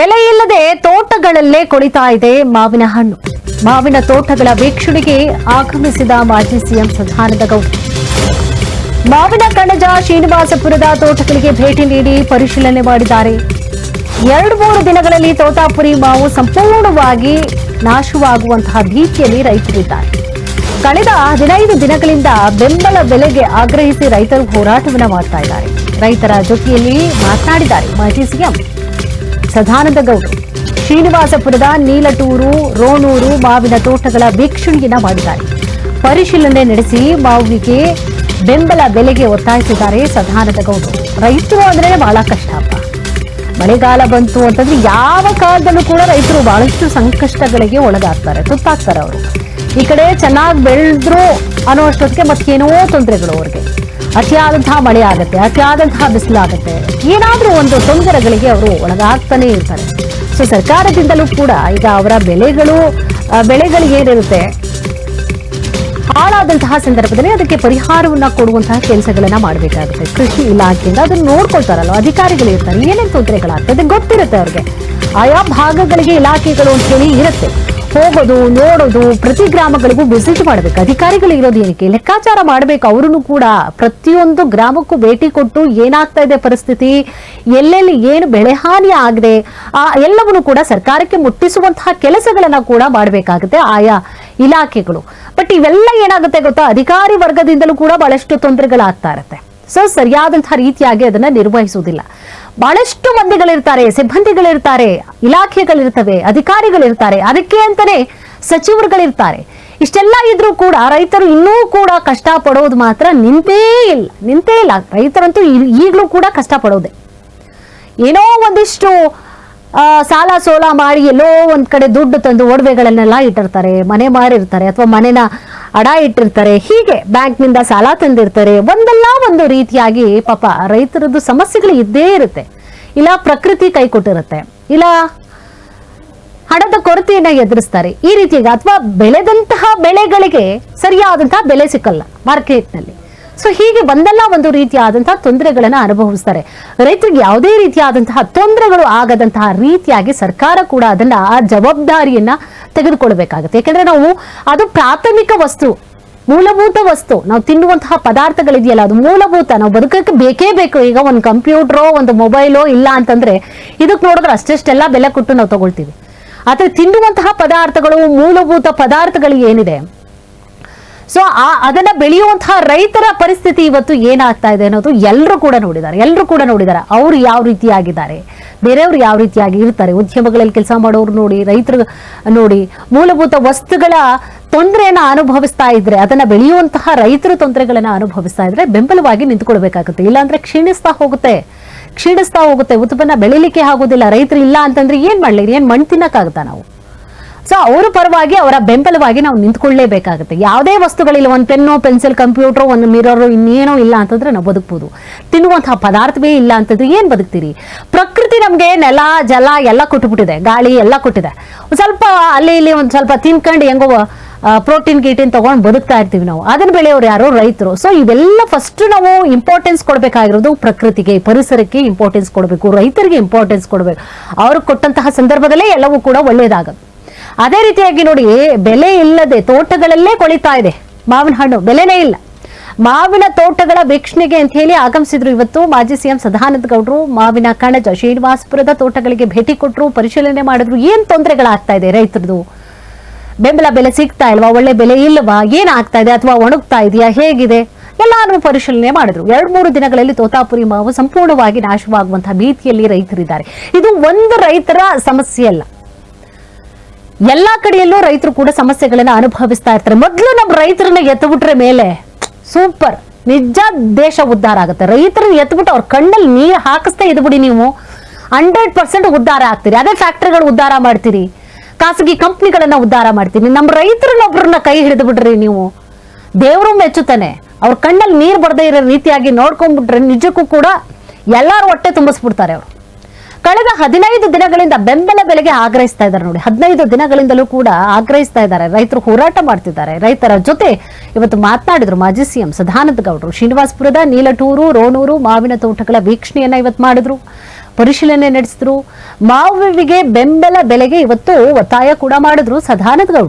ಬೆಲೆ ಇಲ್ಲದೆ ತೋಟಗಳಲ್ಲೇ ಕೊಳಿತಾ ಇದೆ ಮಾವಿನ ಹಣ್ಣು. ಮಾವಿನ ತೋಟಗಳ ವೀಕ್ಷಣೆಗೆ ಆಗಮಿಸಿದ ಮಾಜಿ ಸಿಎಂ ಸದಾನಂದ ಗೌಡ. ಮಾವಿನ ಕಣಜ ಶ್ರೀನಿವಾಸಪುರದ ತೋಟಗಳಿಗೆ ಭೇಟಿ ನೀಡಿ ಪರಿಶೀಲನೆ ಮಾಡಿದ್ದಾರೆ. ಎರಡು ಮೂರು ದಿನಗಳಲ್ಲಿ ತೋಟಾಪುರಿ ಮಾವು ಸಂಪೂರ್ಣವಾಗಿ ನಾಶವಾಗುವಂತಹ ಭೀತಿಯಲ್ಲಿ ರೈತರಿದ್ದಾರೆ. ಕಳೆದ ಹದಿನೈದು ದಿನಗಳಿಂದ ಬೆಂಬಲ ಬೆಲೆಗೆ ಆಗ್ರಹಿಸಿ ರೈತರು ಹೋರಾಟವನ್ನ ಮಾಡ್ತಾ ಇದ್ದಾರೆ. ರೈತರ ಜೊತೆಯಲ್ಲಿ ಮಾತನಾಡಿದ್ದಾರೆ ಮಾಜಿ ಸಿಎಂ. ಸದಾನಂದ ಗೌಡ. ಶ್ರೀನಿವಾಸಪುರದ ನೀಲಟೂರು ರೋಣೂರು ಮಾವಿನ ತೋಟಗಳ ವೀಕ್ಷಣೆಯನ್ನ ಮಾಡಿದ್ದಾರೆ. ಪರಿಶೀಲನೆ ನಡೆಸಿ ಮಾವಿಗೆ ಬೆಂಬಲ ಬೆಲೆಗೆ ಒತ್ತಾಯಿಸಿದ್ದಾರೆ ಸದಾನಂದ ಗೌಡ. ರೈತರು ಅಂದ್ರೆ ಬಹಳ ಕಷ್ಟ ಮಳೆಗಾಲ ಬಂತು ಅಂತಂದ್ರೆ ಯಾವ ಕಾಲದಲ್ಲೂ ಕೂಡ ರೈತರು ಬಹಳಷ್ಟು ಸಂಕಷ್ಟಗಳಿಗೆ ಒಳಗಾಗ್ತಾರೆ, ತುತ್ತಾಗ್ತಾರೆ ಅವರು. ಈ ಕಡೆ ಚೆನ್ನಾಗಿ ಬೆಳೆದ್ರು ಅನ್ನೋ ಅಷ್ಟೊತ್ತಿಗೆ ಮತ್ತೇನೋ ತೊಂದರೆಗಳು ಅವ್ರಿಗೆ. ಅತಿಯಾದಂತಹ ಮಳೆ ಆಗುತ್ತೆ ಅತಿಯಾದಂತಹ ಬಿಸಿಲಾಗುತ್ತೆ. ಏನಾದರೂ ಒಂದು ತೊಂದರೆಗಳಿಗೆ ಅವರು ಒಳಗಾಗ್ತಾನೆ ಇರ್ತಾರೆ. ಸೊ ಸರ್ಕಾರದಿಂದಲೂ ಕೂಡ ಈಗ ಅವರ ಬೆಳೆಗಳು ಬೆಳೆಗಳು ಬೆಳೆಗಳಿಗೆ ಏನಿರುತ್ತೆ, ಹಾಳಾದಂತಹ ಸಂದರ್ಭದಲ್ಲಿ ಅದಕ್ಕೆ ಪರಿಹಾರವನ್ನ ಕೊಡುವಂತಹ ಕೆಲಸಗಳನ್ನ ಮಾಡಬೇಕಾಗುತ್ತೆ. ಕೃಷಿ ಇಲಾಖೆಯಿಂದ ಅದನ್ನ ನೋಡ್ಕೊಳ್ತಾರಲ್ಲ ಅಧಿಕಾರಿಗಳು ಇರ್ತಾರೆ, ಏನೇನು ತೊಂದರೆಗಳಾಗ್ತದೆ ಗೊತ್ತಿರುತ್ತೆ ಅವ್ರಿಗೆ. ಆಯಾ ಭಾಗಗಳಿಗೆ ಇಲಾಖೆಗಳು ಅಂತ ಇರುತ್ತೆ. ಹೋಗೋದು, ನೋಡೋದು, ಪ್ರತಿ ಗ್ರಾಮಗಳಿಗೂ ವಿಸಿಟ್ ಮಾಡಬೇಕು. ಅಧಿಕಾರಿಗಳು ಇರೋದು ಏನಕ್ಕೆ? ಲೆಕ್ಕಾಚಾರ ಮಾಡಬೇಕು. ಅವರೂ ಕೂಡ ಪ್ರತಿಯೊಂದು ಗ್ರಾಮಕ್ಕೂ ಭೇಟಿ ಕೊಟ್ಟು ಏನಾಗ್ತಾ ಇದೆ ಪರಿಸ್ಥಿತಿ, ಎಲ್ಲೆಲ್ಲಿ ಏನು ಬೆಳೆ ಹಾನಿ ಆಗಿದೆ, ಆ ಎಲ್ಲವನ್ನು ಕೂಡ ಸರ್ಕಾರಕ್ಕೆ ಮುಟ್ಟಿಸುವಂತಹ ಕೆಲಸಗಳನ್ನ ಕೂಡ ಮಾಡಬೇಕಾಗುತ್ತೆ ಆಯಾ ಇಲಾಖೆಗಳು. ಬಟ್ ಇವೆಲ್ಲ ಏನಾಗುತ್ತೆ ಗೊತ್ತಾ? ಅಧಿಕಾರಿ ವರ್ಗದಿಂದಲೂ ಕೂಡ ಬಹಳಷ್ಟು ತೊಂದರೆಗಳಾಗ್ತಾ ಇರುತ್ತೆ. ಸೊ ಸರಿಯಾದಂತಹ ರೀತಿಯಾಗಿ ಅದನ್ನ ನಿರ್ವಹಿಸುವುದಿಲ್ಲ. ಬಹಳಷ್ಟು ಮಂದಿಗಳಿರ್ತಾರೆ, ಸಿಬ್ಬಂದಿಗಳಿರ್ತಾರೆ, ಇಲಾಖೆಗಳಿರ್ತವೆ, ಅಧಿಕಾರಿಗಳಿರ್ತಾರೆ. ಅದಕ್ಕೆ ಅಂತಾನೆ ಸಚಿವರುಗಳಿರ್ತಾರೆ. ಇಷ್ಟೆಲ್ಲ ಇದ್ರೂ ಕೂಡ ರೈತರು ಇನ್ನೂ ಕೂಡ ಕಷ್ಟ ಪಡೋದು ಮಾತ್ರ ನಿಂತೇ ಇಲ್ಲ ನಿಂತೇ ಇಲ್ಲ. ರೈತರಂತೂ ಈಗಲೂ ಕೂಡ ಕಷ್ಟ ಪಡೋದೆ ಏನೋ ಒಂದಿಷ್ಟು ಸಾಲ ಸೋಲ ಮಾಡಿ ಎಲ್ಲೋ ಒಂದ್ ಕಡೆ ದುಡ್ಡು ತಂದು ಒಡವೆಗಳನ್ನೆಲ್ಲ ಇಟ್ಟಿರ್ತಾರೆ, ಮನೆ ಮಾರಿರ್ತಾರೆ, ಅಥವಾ ಮನೆನ ಅಡ ಇಟ್ಟಿರ್ತಾರೆ. ಹೀಗೆ ಬ್ಯಾಂಕ್ನಿಂದ ಸಾಲ ತಂದಿರ್ತಾರೆ. ಒಂದಲ್ಲ ಒಂದು ರೀತಿಯಾಗಿ ಪಾಪ ರೈತರದ್ದು ಸಮಸ್ಯೆಗಳು ಇದ್ದೇ ಇರುತ್ತೆ. ಇಲ್ಲ ಪ್ರಕೃತಿ ಕೈ ಕೊಟ್ಟಿರುತ್ತೆ. ಇಲ್ಲ ಹಣದ ಕೊರತೆಯನ್ನ ಎದುರಿಸ್ತಾರೆ. ಈ ರೀತಿಯಾಗಿ ಅಥವಾ ಬೆಳೆದಂತಹ ಬೆಳೆಗಳಿಗೆ ಸರಿಯಾದಂತಹ ಬೆಲೆ ಸಿಕ್ಕಲ್ಲ ಮಾರ್ಕೆಟ್ನಲ್ಲಿ. ಸೊ ಹೀಗೆ ಒಂದಲ್ಲ ಒಂದು ರೀತಿಯಾದಂತಹ ತೊಂದರೆಗಳನ್ನ ಅನುಭವಿಸ್ತಾರೆ. ರೈತರಿಗೆ ಯಾವುದೇ ರೀತಿಯಾದಂತಹ ತೊಂದರೆಗಳು ಆಗದಂತಹ ರೀತಿಯಾಗಿ ಸರ್ಕಾರ ಕೂಡ ಅದನ್ನ ಆ ಜವಾಬ್ದಾರಿಯನ್ನ ತೆಗೆದುಕೊಳ್ಬೇಕಾಗುತ್ತೆ ಯಾಕಂದ್ರೆ ನಾವು ಅದು ಪ್ರಾಥಮಿಕ ವಸ್ತು, ಮೂಲಭೂತ ವಸ್ತು. ನಾವು ತಿನ್ನುವಂತಹ ಪದಾರ್ಥಗಳಿದೆಯಲ್ಲ, ಅದು ಮೂಲಭೂತ. ನಾವು ಬದುಕಕ್ಕೆ ಬೇಕೇ ಬೇಕು. ಈಗ ಒಂದು ಕಂಪ್ಯೂಟರೋ, ಒಂದು ಮೊಬೈಲೋ ಇಲ್ಲ ಅಂತಂದ್ರೆ ಇದಕ್ಕೆ ನೋಡಿದ್ರೆ ಅಷ್ಟೆಷ್ಟೆಲ್ಲ ಬೆಲೆ ಕೊಟ್ಟು ನಾವು ತಗೊಳ್ತೀವಿ. ಆದ್ರೆ ತಿನ್ನುವಂತಹ ಪದಾರ್ಥಗಳು, ಮೂಲಭೂತ ಪದಾರ್ಥಗಳು ಏನಿದೆ? ಸೊ ಆ, ಅದನ್ನ ಬೆಳೆಯುವಂತಹ ರೈತರ ಪರಿಸ್ಥಿತಿ ಇವತ್ತು ಏನಾಗ್ತಾ ಇದೆ ಅನ್ನೋದು ಎಲ್ಲರೂ ಕೂಡ ನೋಡಿದ್ದಾರೆ. ಎಲ್ಲರೂ ಕೂಡ ನೋಡಿದ್ದಾರೆ. ಅವ್ರು ಯಾವ ರೀತಿಯಾಗಿದ್ದಾರೆ? ಬೇರೆಯವ್ರು ಯಾವ ರೀತಿಯಾಗಿ ಇರ್ತಾರೆ? ಉದ್ಯಮಗಳಲ್ಲಿ ಕೆಲಸ ಮಾಡೋರು ನೋಡಿ, ರೈತರು ನೋಡಿ, ಮೂಲಭೂತ ವಸ್ತುಗಳ ತೊಂದರೆಯನ್ನು ಅನುಭವಿಸ್ತಾ ಇದ್ರೆ, ಅದನ್ನ ಬೆಳೆಯುವಂತಹ ರೈತರ ತೊಂದರೆಗಳನ್ನ ಅನುಭವಿಸ್ತಾ ಇದ್ರೆ ಬೆಂಬಲವಾಗಿ ನಿಂತ್ಕೊಳ್ಬೇಕಾಗುತ್ತೆ. ಇಲ್ಲಾಂದ್ರೆ ಕ್ಷೀಣಿಸ್ತಾ ಹೋಗುತ್ತೆ. ಕ್ಷೀಣಿಸ್ತಾ ಹೋಗುತ್ತೆ. ಉತ್ಪನ್ನ ಬೆಳಿಲಿಕ್ಕೆ ಆಗೋದಿಲ್ಲ. ರೈತರು ಇಲ್ಲ ಅಂತಂದ್ರೆ ಏನ್ ಮಾಡ್ಲಿ? ಏನ್ ಮಣ್ಣು ತಿನ್ನಕ್ಕಾಗುತ್ತಾ ನಾವು? ಸೊ ಅವರ ಪರವಾಗಿ, ಅವರ ಬೆಂಬಲವಾಗಿ ನಾವು ನಿಂತ್ಕೊಳ್ಳೇಬೇಕಾಗುತ್ತೆ. ಯಾವುದೇ ವಸ್ತುಗಳಿಲ್ಲ, ಒಂದು ಪೆನ್ನು, ಪೆನ್ಸಿಲ್, ಕಂಪ್ಯೂಟರ್, ಒಂದು ಮಿರರ್, ಇನ್ನೇನೋ ಇಲ್ಲ ಅಂತಂದ್ರೆ ನಾವು ಬದುಕ್ಬೋದು. ತಿನ್ನುವಂತಹ ಪದಾರ್ಥವೇ ಇಲ್ಲ ಅಂತಂದ್ರೆ ಏನು ಬದುಕ್ತೀರಿ? ಪ್ರಕೃತಿ ನಮಗೆ ನೆಲ, ಜಲ ಎಲ್ಲ ಕೊಟ್ಟುಬಿಟ್ಟಿದೆ ಗಾಳಿ ಎಲ್ಲ ಕೊಟ್ಟಿದೆ. ಸ್ವಲ್ಪ ಅಲ್ಲಿ ಇಲ್ಲಿ ಒಂದು ಸ್ವಲ್ಪ ತಿನ್ಕೊಂಡು ಹೆಂಗೋ ಪ್ರೋಟೀನ್, ಗೀಟಿನ್ ತಗೊಂಡು ಬದುಕ್ತಾ ಇರ್ತೀವಿ ನಾವು. ಅದನ್ನ ಬೆಳೆಯೋರು ಯಾರು ರೈತರು. ಸೊ ಇವೆಲ್ಲ ಫಸ್ಟ್ ನಾವು ಇಂಪಾರ್ಟೆನ್ಸ್ ಕೊಡಬೇಕಾಗಿರೋದು ಪ್ರಕೃತಿಗೆ, ಪರಿಸರಕ್ಕೆ ಇಂಪಾರ್ಟೆನ್ಸ್ ಕೊಡಬೇಕು, ರೈತರಿಗೆ ಇಂಪಾರ್ಟೆನ್ಸ್ ಕೊಡಬೇಕು. ಅವ್ರಿಗೆ ಕೊಟ್ಟಂತಹ ಸಂದರ್ಭದಲ್ಲೇ ಎಲ್ಲವೂ ಕೂಡ ಒಳ್ಳೇದಾಗುತ್ತೆ. ಅದೇ ರೀತಿಯಾಗಿ ನೋಡಿ, ಬೆಲೆ ಇಲ್ಲದೆ ತೋಟಗಳಲ್ಲೇ ಕೊಳಿತಾ ಇದೆ. ಮಾವಿನ ಹಣ್ಣು, ಬೆಲೆನೇ ಇಲ್ಲ. ಮಾವಿನ ತೋಟಗಳ ವೀಕ್ಷಣೆಗೆ ಅಂತ ಹೇಳಿ ಆಗಮಿಸಿದ್ರು ಇವತ್ತು ಮಾಜಿ ಸಿಎಂ ಸದಾನಂದ ಗೌಡರು. ಮಾವಿನ ಕಣಜ, ಶ್ರೀನಿವಾಸಪುರದ ತೋಟಗಳಿಗೆ ಭೇಟಿ ಕೊಟ್ಟರು ಪರಿಶೀಲನೆ ಮಾಡಿದ್ರು. ಏನ್ ತೊಂದರೆಗಳಾಗ್ತಾ ಇದೆ ರೈತರದು? ಬೆಂಬಲ ಬೆಲೆ ಸಿಗ್ತಾ ಇಲ್ವಾ? ಒಳ್ಳೆ ಬೆಲೆ ಇಲ್ವಾ? ಏನಾಗ್ತಾ ಇದೆ? ಅಥವಾ ಒಣಗ್ತಾ ಇದೆಯಾ? ಹೇಗಿದೆ? ಎಲ್ಲಾನು ಪರಿಶೀಲನೆ ಮಾಡಿದ್ರು. ಎರಡ್ ಮೂರು ದಿನಗಳಲ್ಲಿ ತೋತಾಪುರಿ ಮಾವು ಸಂಪೂರ್ಣವಾಗಿ ನಾಶವಾಗುವಂತಹ ಭೀತಿಯಲ್ಲಿ ರೈತರಿದ್ದಾರೆ. ಇದು ಒಂದು ರೈತರ ಸಮಸ್ಯೆ ಅಲ್ಲ. ಎಲ್ಲಾ ಕಡೆಯಲ್ಲೂ ರೈತರು ಕೂಡ ಸಮಸ್ಯೆಗಳನ್ನ ಅನುಭವಿಸ್ತಾ ಇರ್ತಾರೆ. ಮೊದಲು ನಮ್ಮ ರೈತರನ್ನ ಎತ್ತಬಿಟ್ರೆ ಮೇಲೆ ಸೂಪರ್. ನಿಜ ದೇಶ ಉದ್ಧಾರ ಆಗುತ್ತೆ. ರೈತರನ್ನ ಎತ್ಬಿಟ್ಟು ಅವ್ರ ಕಣ್ಣಲ್ಲಿ ನೀರು ಹಾಕಿಸ್ತಾ ಇದ್ಬಿಡಿ ನೀವು. ಹಂಡ್ರೆಡ್ ಪರ್ಸೆಂಟ್ ಉದ್ಧಾರ ಆಗ್ತೀರಿ. ಅದೇ ಫ್ಯಾಕ್ಟ್ರಿಗಳು ಉದ್ಧಾರ ಮಾಡ್ತೀರಿ. ಖಾಸಗಿ ಕಂಪ್ನಿಗಳನ್ನ ಉದ್ಧಾರ ಮಾಡ್ತೀರಿ. ನಮ್ಮ ರೈತರನ್ನೊಬ್ಬರನ್ನ ಕೈ ಹಿಡಿದು ಬಿಡ್ರಿ ನೀವು. ದೇವರು ಮೆಚ್ಚುತ್ತಾನೆ. ಅವ್ರ ಕಣ್ಣಲ್ಲಿ ನೀರು ಬರದೇ ಇರೋ ರೀತಿಯಾಗಿ ನೋಡ್ಕೊಂಡ್ಬಿಟ್ರೆ ನಿಜಕ್ಕೂ ಕೂಡ ಎಲ್ಲರೂ ಹೊಟ್ಟೆ ತುಂಬಿಸ್ಬಿಡ್ತಾರೆ ಅವರು. ಕಳೆದ ಹದಿನೈದು ದಿನಗಳಿಂದ ಬೆಂಬಲ ಬೆಲೆಗೆ ಆಗ್ರಹಿಸ್ತಾ ಇದ್ದಾರೆ ನೋಡಿ. ಹದಿನೈದು ದಿನಗಳಿಂದಲೂ ಕೂಡ ಆಗ್ರಹಿಸ್ತಾ ಇದ್ದಾರೆ. ರೈತರು ಹೋರಾಟ ಮಾಡ್ತಿದ್ದಾರೆ. ರೈತರ ಜೊತೆ ಇವತ್ತು ಮಾತನಾಡಿದ್ರು ಮಾಜಿ ಸಿಎಂ ಸದಾನಂದ ಗೌಡರು. ಶ್ರೀನಿವಾಸಪುರದ, ನೀಲಟೂರು ರೋಣೂರು ಮಾವಿನ ತೋಟಗಳ ವೀಕ್ಷಣೆಯನ್ನ ಇವತ್ತು ಮಾಡಿದ್ರು. ಪರಿಶೀಲನೆ ನಡೆಸಿದ್ರು. ಮಾವಿಗೆ ಬೆಂಬಲ ಬೆಲೆಗೆ ಇವತ್ತು ಒತ್ತಾಯ ಕೂಡ ಮಾಡಿದ್ರು ಸದಾನಂದ ಗೌಡ